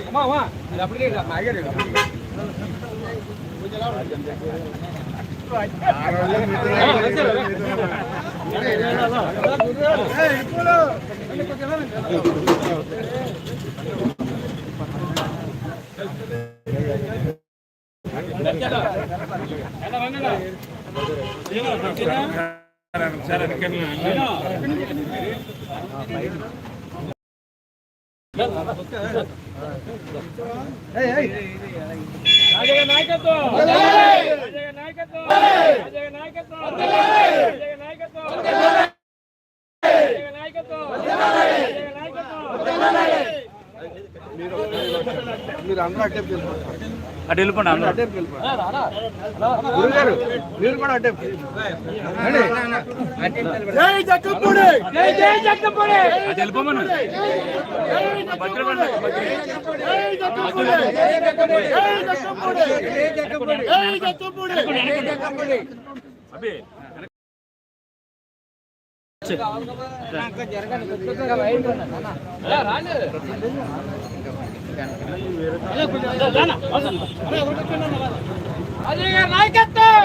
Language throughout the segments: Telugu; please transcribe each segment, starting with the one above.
అమ్మా అమ్మా అది అప్పటికే ఇక ఆగాడు ఇక. మీరు అందరూ అడ్డే వెళ్ళిపోతారు అటు వెళ్ళిపోండి అందరూ గురుగారు మీరు కూడా అడ్డే జై జక్కపూడి జై జై జగ్గంపూడి అటు వెళ్ళిపోమను అబ్బే రాజయ్య గారి నాయకత్వం!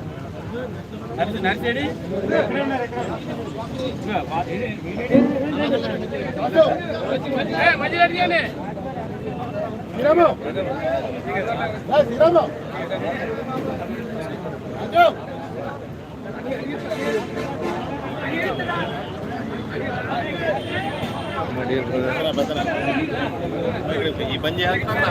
నడిచేడి మధ్య అడిగానే ఈ పని చేస్తున్నా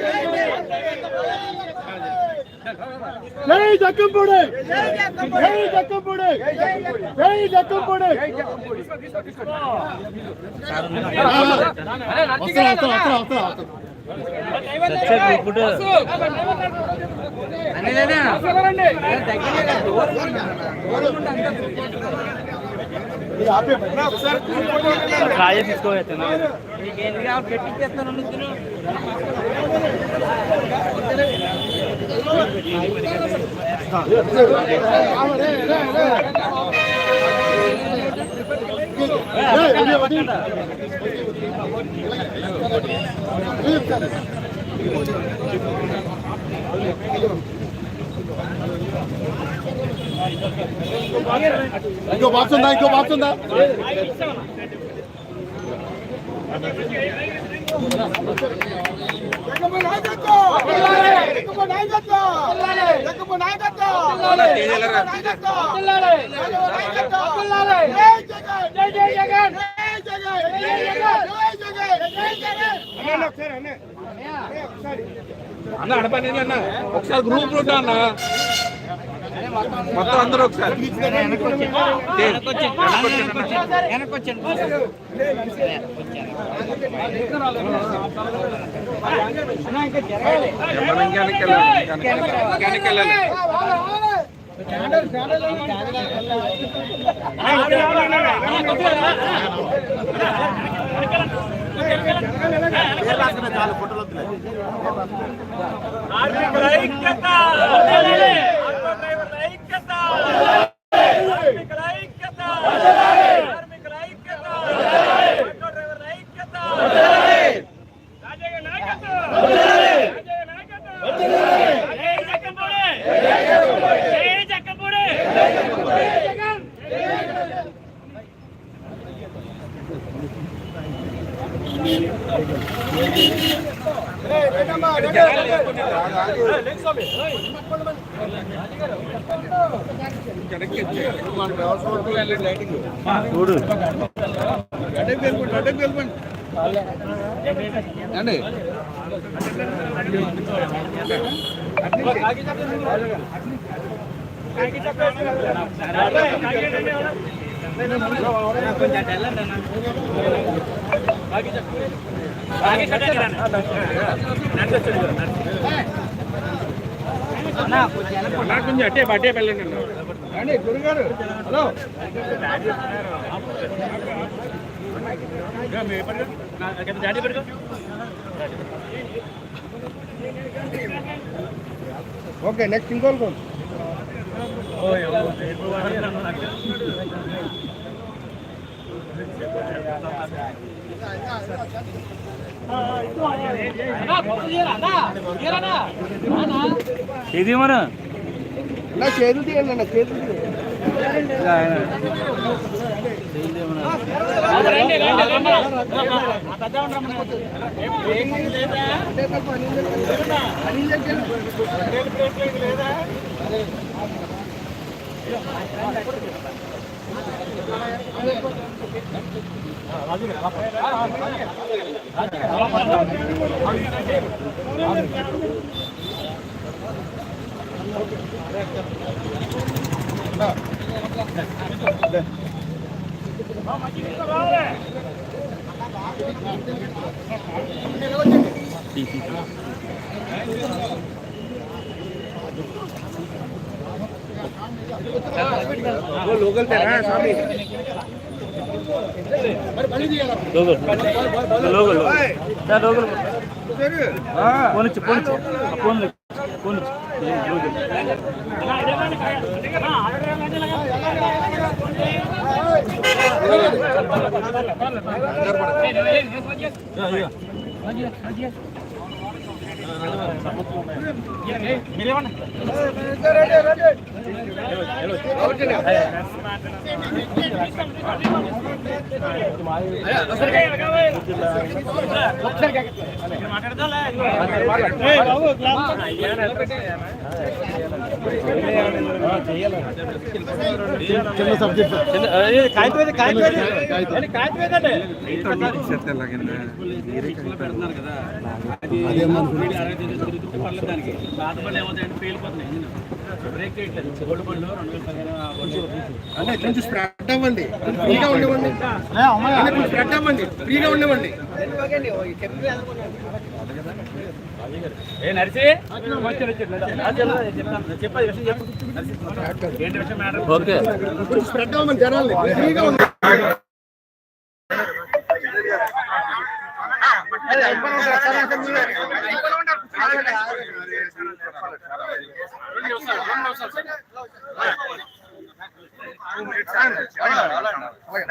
జై జక్కంపూడి! జై జక్కపూడి! జై జక్కపూడి! జై జక్కపూడి కాయ తీసుకోవచ్చు ఇంకో బాక్స్ ఉందా? ఇంకో బాక్స్ ఉందా? జై జై అన్న అడపని అన్న ఒకసారి గ్రూప్ ఉంటా అన్న మొత్తం అందరూ ఒకసారి. వెనక్కి వెళ్ళాలి. కార్మికుల ఐక్యత ఆటో ఐక్యత కార్మికుల ఐక్యత కార్మికుల ఐక్యత ఆటో డ్రైవర్ల ఐక్యత రాజయ్య నాయకత్వం రాజయ్య నాయకత్వం జై జగ్గంపూడి జై జగ్గంపూడి జై జగన్ చూడు అండి కొంచెం అట్టే అట్టే వెళ్ళండి అండి గురుగారు హలో ఓకే నెక్స్ట్ ఇంకోల్ కోల్ ఇది మన నా చేతులు తీయండి నా చేతులు 네. తీయండి లోకల్ తెరా స్వామి? Logo logo logo sir logo phone ఇచ్చి ఫోన్ ఇచ్చి. ఫోన్ ఫోన్ మీరేమన్నా లోగో చిన్న సబ్జెక్ట్ అంటే కొంచెం స్ప్రెడ్ అవ్వండి. ఫ్రీగా ఉండవండి స్ప్రెడ్ అవ్వండి ఫ్రీగా ఉండవండి ఏ మేడం ఓకే. స్ప్రెడ్ అవ్వమని జనాల్ని ఫ్రీగా ఉంది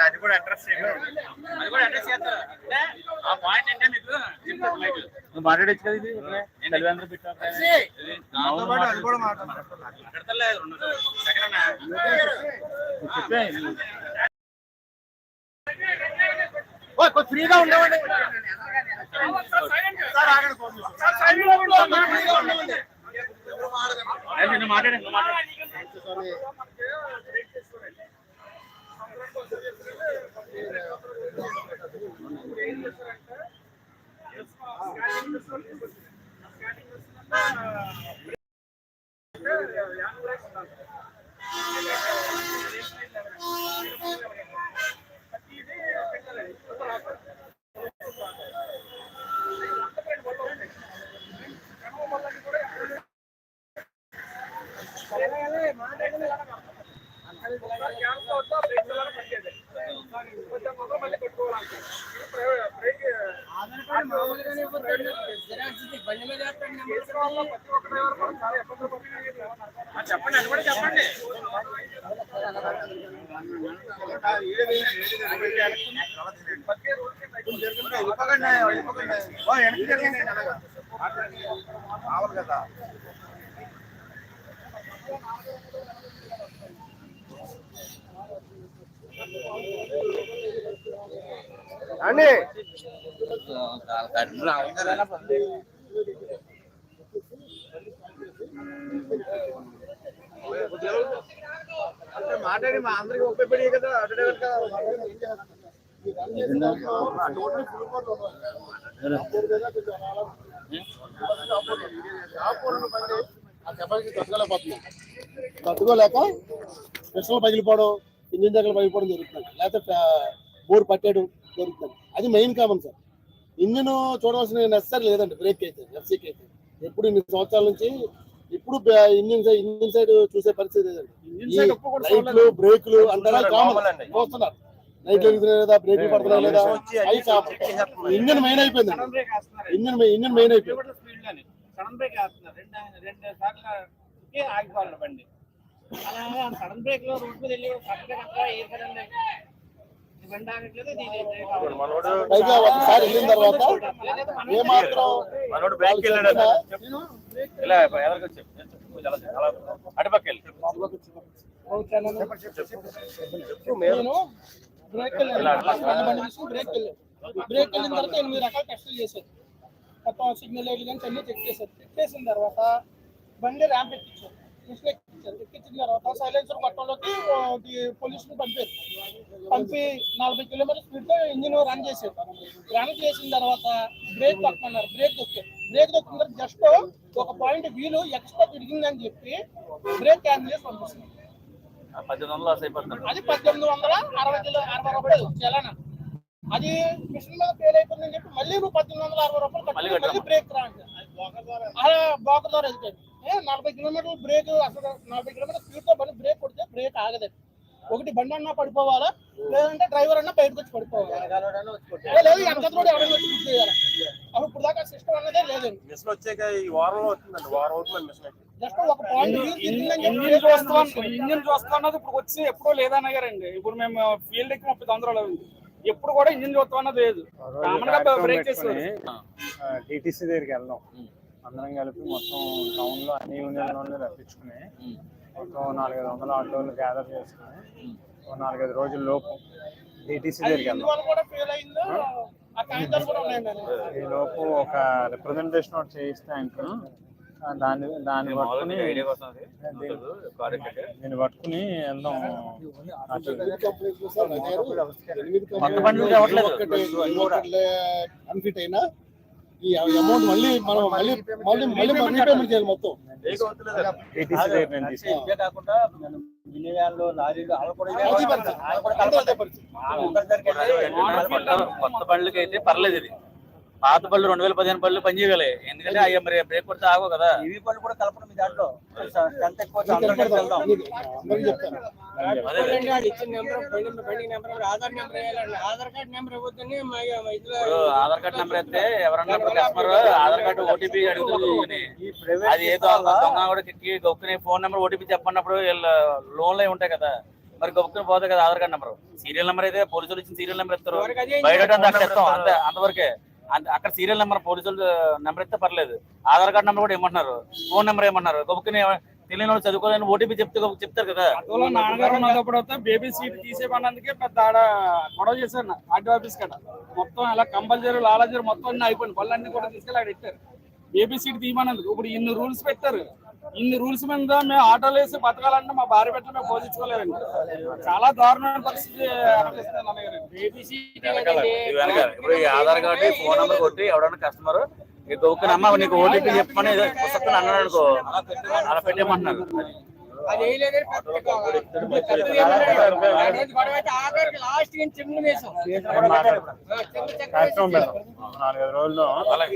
అది కూడా అడ్రస్ చేస్తారు అంటే ఆ పాయింట్ అంటే మీకు చెప్తారు మైక్ నువ్వు మాట్లాడచ్చు కదా ఇది? తల్లిదండ్రులు పెట్టా మాట్లాడతలే రెండు సెకండ్ అన్న. చెప్పే ఫ్రీగా ఉండవండి. నువ్వు మాట్లాడే చెప్పండి చెప్పండి అండి మాట్లాడి మా అందరికి ఉపయోగపడి కదా అటు తట్టుకోలేక మిషన్లు పగిలిపోవడం ఇంజిన్ దగ్గర పగిలిపోవడం జరుగుతుంది. లేకపోతే బోర్ పట్టేయడం జరుగుతుంది. అది మెయిన్ కామన్ సార్. ఇంజిన్ చూడవలసిన నెసరీ లేదండి బ్రేక్ అయితే ఎఫ్సీకి అయితే. ఎప్పుడు ఇన్ని సంవత్సరాల నుంచి ఇప్పుడు ఇంజిన్ సైడ్ ఇంజిన్ సైడ్ చూసే పరిస్థితి లైట్లు బ్రేకులు అంటారా కామన్. లైట్లు వెలుగుతున్నాయి లేదా బ్రేకులు పడుతున్నాయి లేదా అవి కామన్. ఇంజిన్ మెయిన్ అయిపోయింది. బ్రేక్ ఇంజిన్ ఇంజిన్ మెయిన్ అయిపోయింది. సడన్ బ్రేక్ రెండు రెండు సార్లు ఆగిపోవాలి బండి. అలా సడన్ బ్రేక్లో రోడ్ మీద వెళ్ళి ఏ బ్రేక్. పైగా ఒకసారి వెళ్ళిన తర్వాత ఏ ఇలా ఎవరికి వచ్చి అటుపక్క వెళ్ళి. నేను బ్రేక్ బ్రేక్ బ్రేక్ వెళ్ళిన తర్వాత ఎనిమిది రకాల టెస్టులు చేశారు మొత్తం సిగ్నల్ లైట్లు కానీ అన్ని చెక్ చేశారు చెక్ చేసిన తర్వాత బండి ర్యాంప్ ఎక్కించారు ఎక్కించిన తర్వాత సైలెన్సర్ పట్టంలోకి పొల్యూషన్ పంపారు పంపి నలభై కిలోమీటర్ స్పీడ్తో ఇంజిన్ రన్ చేశారు. రన్ చేసిన తర్వాత బ్రేక్ తొక్కమన్నారు బ్రేక్ తొక్కారు బ్రేక్ తర్వాత జస్ట్ ఒక పాయింట్ వీలు ఎక్స్ట్రా తిరిగిందని చెప్పి బ్రేక్ క్యాన్సిల్ చేసి పంపిస్తున్నారు అది పద్దెనిమిది వందల అరవై కిలో అరవై రూపాయలు చలన. అది మిషన్ మీద ఫెయిల్ అయిపోయిందని చెప్పి మళ్ళీ నువ్వు పద్దెనిమిది వందల అరవై రూపాయలు బ్రేక్ రా అంటే. అలా బోక ద్వారా వెళ్తాడు. ఏ నలభై కిలోమీటర్లు బ్రేక్ అసలు నలభై కిలోమీటర్ స్పీడ్తో బండి బ్రేక్ కొడితే బ్రేక్ ఆగదు ఒకటి బండి అన్నా పడిపోవాలా? లేదంటే డ్రైవర్ అన్నా బయటకు వచ్చి పడిపోవాలి? ఏ లేదు వెనక రోడ్ ఎవరైనా వచ్చి గుర్తు చేయాలి? అప్పుడు ఇప్పుడు దాకా సిస్టమ్ అన్నదే లేదండి. మిషన్ వచ్చాక ఈ వారంలో వారం అవుతుంది మిషన్ జస్ట్ ఒక పాయింట్ ఇంజిన్ చూస్తాం. ఇంజిన్ ఇప్పుడు వచ్చి ఎప్పుడూ లేదన్న గారండి. ఇప్పుడు మేము ఫీల్డ్కి ముప్పై తొందరలో ఉంది. ఎప్పుడు కూడా ఇంజిన్ చూస్తాం అన్నది లేదు. కామన్గా బ్రేక్ చేస్తారు టీటీసీ దగ్గరికి వెళ్దాం. అందరం కలిపి మొత్తం టౌన్లో అన్ని యూనియన్లోనే రప్పించుకుని మొత్తం నాలుగైదు వందల ఆటోలు గ్యాదర్ చేసుకుని ఒక నాలుగైదు రోజుల లోపు కూడా ఉన్నాయండి ఈ లోపు ఒక రిప్రజెంటేషన్ ఒకటి చేయిస్తే ఆయనకు ఆ? దాన్ని దాన్ని పట్టుకుని. దీన్ని పట్టుకుని వెళ్దాం. కొత్త బండ్లు. అన్ఫిట్ అయినా? ఈ అమౌంట్ మళ్ళీ మనం మళ్ళీ మళ్ళీ మళ్ళీ రీపేమెంట్ చేయాలి మొత్తం. కాకుండా లారీలు కొత్త బండ్లకి అయితే పర్లేదు ఇది. పాత బళ్ళు రెండు వేల పదిహేను బళ్ళు పనిచేయగలే. ఎందుకంటే అయ్యా మరి బ్రేక్ కొడితే ఆగో కదా. ఇవి పళ్ళు కూడా కలపడం మీ దాంట్లో. ఎంత ఎక్కువ ఆధార్ నెంబర్ వేయాలండి. ఆధార్ కార్డ్ నెంబర్ ఇవ్వద్దని మా ఇదిలో ఇప్పుడు ఆధార్ కార్డ్ నెంబర్ అయితే ఎవరన్నా కస్టమర్ ఆధార్ కార్డు ఓటీపీ అడుగుతుంది అది ఏదో దొంగ కూడా గొప్పని ఫోన్ నెంబర్ ఓటీపీ చెప్పన్నప్పుడు లోన్లు అయి ఉంటాయి కదా. మరి గొప్పని పోతాయి కదా Aadhaar card number serial number అయితే పోలీసులు ఇచ్చిన సీరియల్ నెంబర్ ఇస్తారు. బయట అంతవరకే అంత- అక్కడ సీరియల్ నెంబర్ పోలీసులు నెంబర్ ఇస్తే పర్లేదు. ఆధార్ కార్డు నెంబర్ కూడా ఏమంటున్నారు? ఫోన్ నెంబర్ ఏమన్నారు గొప్పకి తెలియని వాళ్ళు చదువుకోలేని ఓటీపీ చెప్తే చెప్తారు కదా. నాన్నగారు ఉన్నప్పుడు బేబీ సీట్ తీసేమన్నందుకే పెద్ద ఆడ గొడవ చేశారు. ఆర్టీ ఆఫీస్ కాడ. మొత్తం అలా కంపల్సరీ లాలాజరీ మొత్తం అన్ని అయిపోయింది పళ్ళు అన్ని కూడా తీసుకెళ్ళి ఆడ ఇచ్చారు బేబీ సీట్ తీయమన్నందుకు. ఇప్పుడు ఇన్ని రూల్స్ పెట్టారు. ఇన్ని రూల్స్ మీద మేము ఆటోలు వేసి బతకాలంటే మా భార్య పెట్ట మేము పోషించుకోలేదండి. చాలా దారుణమైన పరిస్థితి అనిపిస్తుంది ఇది ఆధార్ కార్డు ఫోన్ నెంబర్ కొట్టి ఎవడన్నా కస్టమర్ ఈ నీకు ఓటీపీ చెప్పమని పుస్తకం అన్నాడు అనుకో అలా పెట్టేయమంటున్నారు. అది. అది వేయలేదని పెద్దగా గొడవ అయితే ఆఖరికి లాస్ట్కి చిమ్ము వేసాం కార్యక్రమం పెడదాం నాలుగైదు రోజుల్లో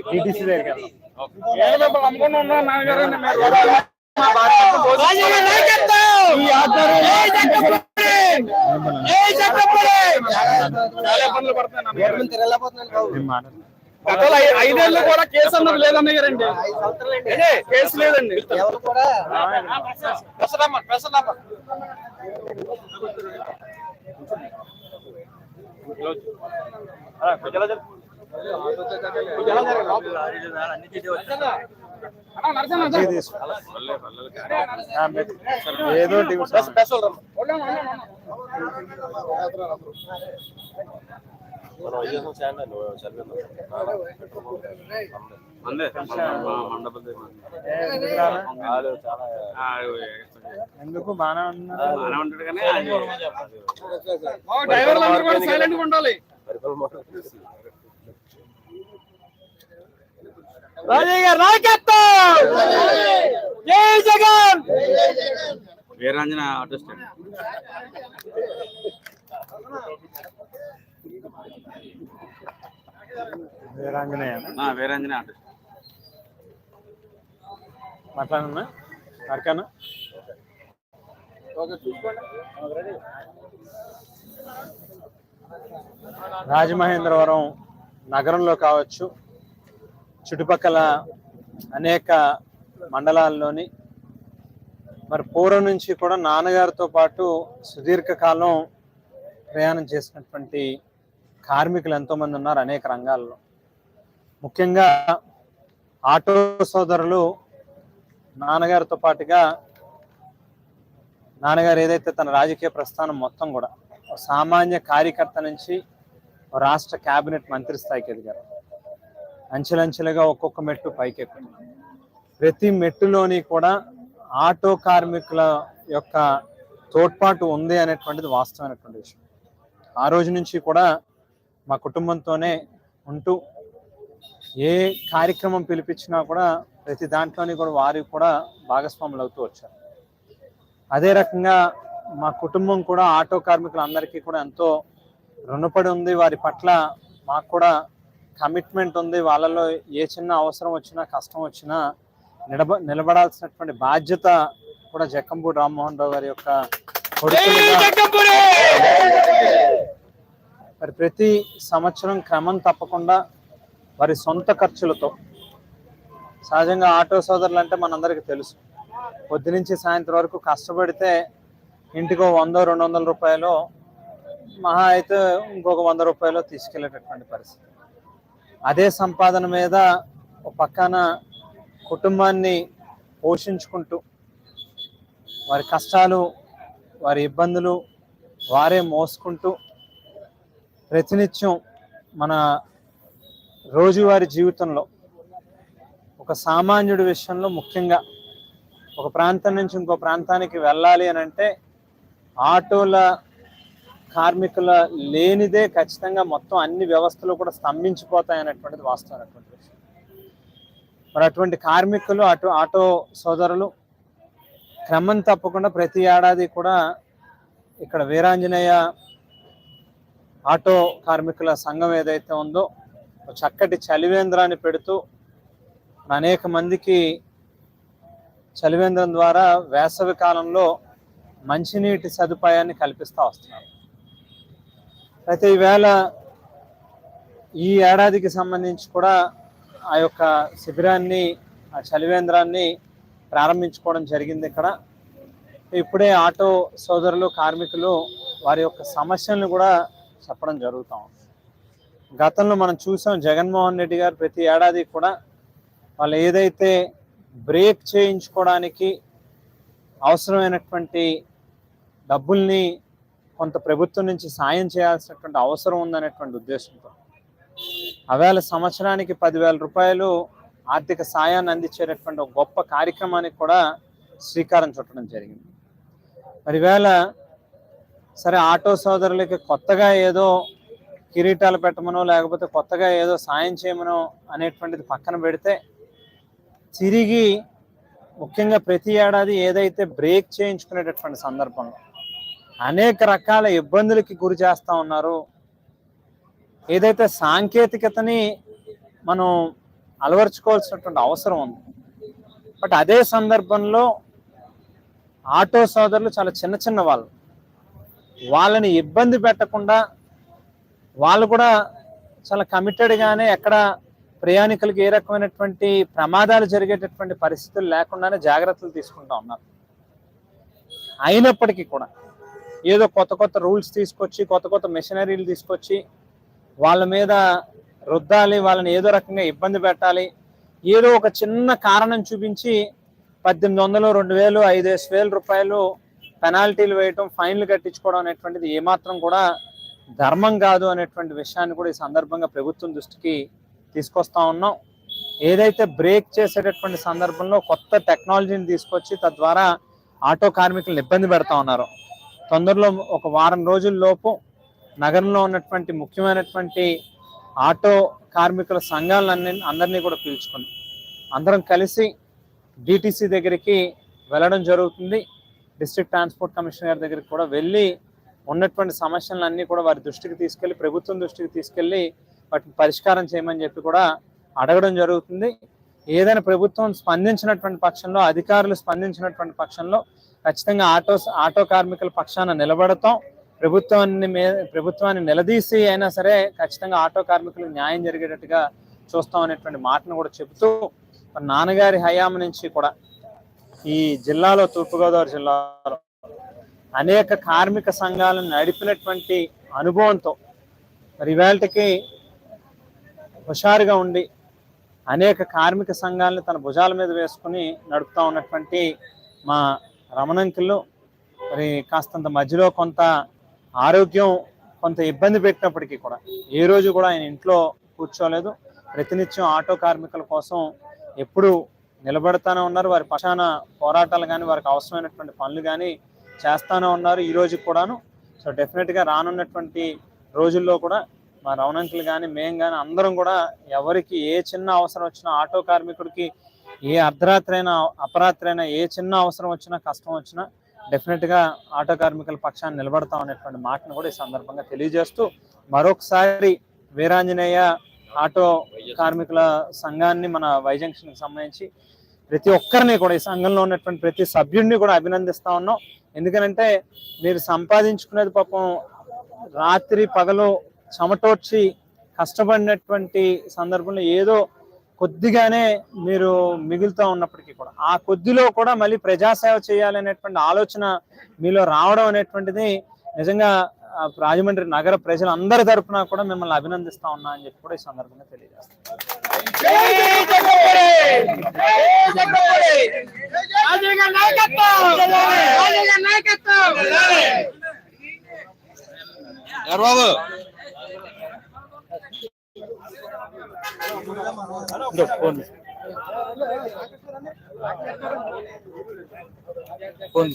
టీటీసీ దగ్గరికి వెళ్దాం. ఏదో అమ్ముకుని ఉన్నాం నాన్నగారు మేము చాలా ఇబ్బందులు పడుతున్నాను గతంలో ఐదేళ్ళు కూడా కేసు అన్నది లేదన్న గారండి ఏదే, కేసు లేదండి. ఏదో. మనం ఎందుకు బాగానే ఉంటాడు కానీ అది- ఓ, డ్రైవర్లు అందరూ కూడా సైలెంట్గా ఉండాలి వీరాంజనేయ ఆ, రాజమహేంద్రవరం నగరంలో కావచ్చు చుట్టుపక్కల అనేక మండలాల్లోని మరి పూర్వం నుంచి కూడా నాన్నగారితో పాటు సుదీర్ఘకాలం ప్రయాణం చేసినటువంటి కార్మికులు ఎంతోమంది ఉన్నారు అనేక రంగాల్లో. ముఖ్యంగా ఆటో సోదరులు నాన్నగారితో పాటుగా నాన్నగారు ఏదైతే తన రాజకీయ ప్రస్థానం మొత్తం కూడా ఒక సామాన్య కార్యకర్త నుంచి ఒక రాష్ట్ర కేబినెట్ మంత్రి స్థాయికి ఎదిగారు. అంచెలంచెలుగా ఒక్కొక్క మెట్టు పైకెక్కు ప్రతి మెట్టులోని కూడా ఆటో కార్మికుల యొక్క తోడ్పాటు ఉంది అనేటువంటిది వాస్తవమైనటువంటి విషయం. ఆ రోజు నుంచి కూడా మా కుటుంబంతోనే ఉంటూ ఏ కార్యక్రమం పిలిపించినా కూడా ప్రతి దాంట్లోని కూడా వారు కూడా భాగస్వాములు అవుతూ వచ్చారు. అదే రకంగా మా కుటుంబం కూడా ఆటో కార్మికులందరికీ కూడా ఎంతో రుణపడి ఉంది. వారి పట్ల మాకు కూడా కమిట్మెంట్ ఉంది. వాళ్ళలో ఏ చిన్న అవసరం వచ్చినా కష్టం వచ్చినా నిలబ నిలబడాల్సినటువంటి బాధ్యత కూడా జక్కంపూడి రామ్మోహన్ రావు గారి యొక్క కొడుకులుగా మరి ప్రతి సంవత్సరం క్రమం తప్పకుండా వారి సొంత ఖర్చులతో సహజంగా ఆటో సోదరులు అంటే మనందరికీ తెలుసు. పొద్దు నుంచి సాయంత్రం వరకు కష్టపడితే ఇంటికో వందో రెండు వందల రూపాయలు మహా అయితే ఇంకొక వంద రూపాయలు తీసుకెళ్ళేటటువంటి పరిస్థితి. అదే సంపాదన మీద ఒక పక్కన కుటుంబాన్ని పోషించుకుంటూ వారి కష్టాలు వారి ఇబ్బందులు వారే మోసుకుంటూ ప్రతినిత్యం మన రోజువారి జీవితంలో ఒక సామాన్యుడి విషయంలో ముఖ్యంగా ఒక ప్రాంతం నుంచి ఇంకో ప్రాంతానికి వెళ్ళాలి అని అంటే ఆటోల కార్మికుల లేనిదే ఖచ్చితంగా మొత్తం అన్ని వ్యవస్థలు కూడా స్తంభించిపోతాయి అనేటువంటిది వాస్తవమైనటువంటి విషయం. మరి అటువంటి కార్మికులు అటు ఆటో సోదరులు క్రమం తప్పకుండా ప్రతి ఏడాది కూడా ఇక్కడ వీరాంజనేయ ఆటో కార్మికుల సంఘం ఏదైతే ఉందో చక్కటి చలివేంద్రాన్ని పెడుతూ అనేక మందికి చలివేంద్రం ద్వారా వేసవి కాలంలో మంచినీటి సదుపాయాన్ని కల్పిస్తూ వస్తున్నారు. అయితే ఈవేళ ఈ ఏడాదికి సంబంధించి కూడా ఆ యొక్క శిబిరాన్ని ఆ చలివేంద్రాన్ని ప్రారంభించుకోవడం జరిగింది ఇక్కడ. ఇప్పుడే ఆటో సోదరులు కార్మికులు వారి యొక్క సమస్యలను కూడా చెప్పడం జరుగుతూ ఉంది. గతంలో మనం చూసాం జగన్మోహన్ రెడ్డి గారు ప్రతి ఏడాది కూడా వాళ్ళు ఏదైతే బ్రేక్ చేయించుకోవడానికి అవసరమైనటువంటి డబ్బుల్ని కొంత ప్రభుత్వం నుంచి సాయం చేయాల్సినటువంటి అవసరం ఉందనేటువంటి ఉద్దేశంతో. అవేళ సంవత్సరానికి పదివేల రూపాయలు ఆర్థిక సాయాన్ని అందించేటటువంటి ఒక గొప్ప కార్యక్రమానికి కూడా శ్రీకారం చుట్టడం జరిగింది. మరి వేళ సరే ఆటో సోదరులకి కొత్తగా ఏదో కిరీటాలు పెట్టమనో లేకపోతే కొత్తగా ఏదో సాయం చేయమనో అనేటువంటిది పక్కన పెడితే తిరిగి ముఖ్యంగా ప్రతి ఏడాది ఏదైతే బ్రేక్ చేయించుకునేటటువంటి సందర్భంలో అనేక రకాల ఇబ్బందులకి గురి చేస్తా ఉన్నారు. ఏదైతే సాంకేతికతని మనం అలవర్చుకోవాల్సినటువంటి అవసరం ఉంది. బట్ అదే సందర్భంలో ఆటో సోదరులు చాలా చిన్న చిన్న వాళ్ళు. వాళ్ళని ఇబ్బంది పెట్టకుండా వాళ్ళు కూడా చాలా కమిటెడ్గానే ఎక్కడ ప్రయాణికులకు ఏ రకమైనటువంటి ప్రమాదాలు జరిగేటటువంటి పరిస్థితులు లేకుండానే జాగ్రత్తలు తీసుకుంటా ఉన్నారు. అయినప్పటికీ కూడా ఏదో కొత్త కొత్త రూల్స్ తీసుకొచ్చి కొత్త కొత్త మిషనరీలు తీసుకొచ్చి వాళ్ళ మీద రుద్దాలి వాళ్ళని ఏదో రకంగా ఇబ్బంది పెట్టాలి ఏదో ఒక చిన్న కారణం చూపించి పద్దెనిమిది వందలు రెండు వేలు ఐదు వేలు రూపాయలు పెనాల్టీలు వేయటం ఫైన్లు కట్టించుకోవడం అనేటువంటిది ఏమాత్రం కూడా ధర్మం కాదు అనేటువంటి విషయాన్ని కూడా ఈ సందర్భంగా ప్రభుత్వం దృష్టికి తీసుకొస్తా ఉన్నాం. ఏదైతే బ్రేక్ చేసేటటువంటి సందర్భంలో కొత్త టెక్నాలజీని తీసుకొచ్చి తద్వారా ఆటో కార్మికులను ఇబ్బంది పెడతా ఉన్నారు. తొందరలో ఒక వారం రోజుల్లోపు నగరంలో ఉన్నటువంటి ముఖ్యమైనటువంటి ఆటో కార్మికుల సంఘాలన్నీ అందరినీ కూడా పిలుచుకుని అందరం కలిసి డిటీసీ దగ్గరికి వెళ్ళడం జరుగుతుంది. డిస్ట్రిక్ట్ ట్రాన్స్పోర్ట్ కమిషనర్ గారి దగ్గరికి కూడా వెళ్ళి ఉన్నటువంటి సమస్యలన్నీ కూడా వారి దృష్టికి తీసుకెళ్ళి ప్రభుత్వం దృష్టికి తీసుకెళ్ళి వాటిని పరిష్కారం చేయమని చెప్పి కూడా అడగడం జరుగుతుంది. ఏదైనా ప్రభుత్వం స్పందించినటువంటి పక్షంలో అధికారులు స్పందించినటువంటి పక్షంలో ఖచ్చితంగా ఆటో ఆటో కార్మికుల పక్షాన నిలబడతాం. ప్రభుత్వాన్ని మే ప్రభుత్వాన్ని నిలదీసి అయినా సరే ఖచ్చితంగా ఆటో కార్మికులకు న్యాయం జరిగేటట్టుగా చూస్తాం అనేటువంటి మాటను కూడా చెబుతూ నాన్నగారి హయాం నుంచి కూడా ఈ జిల్లాలో తూర్పుగోదావరి జిల్లాలో అనేక కార్మిక సంఘాలను నడిపినటువంటి అనుభవంతో మరి ఇవాళకి హుషారుగా ఉండి అనేక కార్మిక సంఘాలను తన భుజాల మీద వేసుకుని నడుపుతా ఉన్నటువంటి మా రమణంకులు మరి కాస్తంత మధ్యలో కొంత ఆరోగ్యం కొంత ఇబ్బంది పెట్టినప్పటికీ కూడా ఏ రోజు కూడా ఆయన ఇంట్లో కూర్చోలేదు. ప్రతినిత్యం ఆటో కార్మికుల కోసం ఎప్పుడూ నిలబడతానే ఉన్నారు. వారి పక్షాన పోరాటాలు కానీ వారికి అవసరమైనటువంటి పనులు కానీ చేస్తానే ఉన్నారు ఈ రోజు కూడాను. సో డెఫినెట్గా రానున్నటువంటి రోజుల్లో కూడా మా రవణంకులు కానీ మేము కానీ అందరం కూడా ఎవరికి ఏ చిన్న అవసరం వచ్చినా ఆటో కార్మికుడికి ఏ అర్ధరాత్రి అయినా అపరాత్రి అయినా ఏ చిన్న అవసరం వచ్చినా కష్టం వచ్చినా డెఫినెట్గా ఆటో కార్మికుల పక్షాన్ని నిలబడతాం అనేటువంటి మాటను కూడా ఈ సందర్భంగా తెలియజేస్తూ మరొకసారి వీరాంజనేయ ఆటో కార్మికుల సంఘాన్ని మన వైజంక్షన్కి సంబంధించి ప్రతి ఒక్కరిని కూడా ఈ సంఘంలో ఉన్నటువంటి ప్రతి సభ్యుడిని కూడా అభినందిస్తా ఉన్నాం. ఎందుకనంటే మీరు సంపాదించుకునేది పాపం రాత్రి పగలు చెమటోడ్చి కష్టపడినటువంటి సందర్భంలో ఏదో కొద్దిగానే మీరు మిగులుతూ ఉన్నప్పటికీ కూడా ఆ కొద్దిలో కూడా మళ్ళీ ప్రజాసేవ చేయాలనేటువంటి ఆలోచన మీలో రావడం అనేటువంటిది నిజంగా రాజమండ్రి నగర ప్రజలందరి తరఫున కూడా మిమ్మల్ని అభినందిస్తా ఉన్నా అని చెప్పి కూడా ఈ సందర్భంగా తెలియజేస్తాను. ఫోన్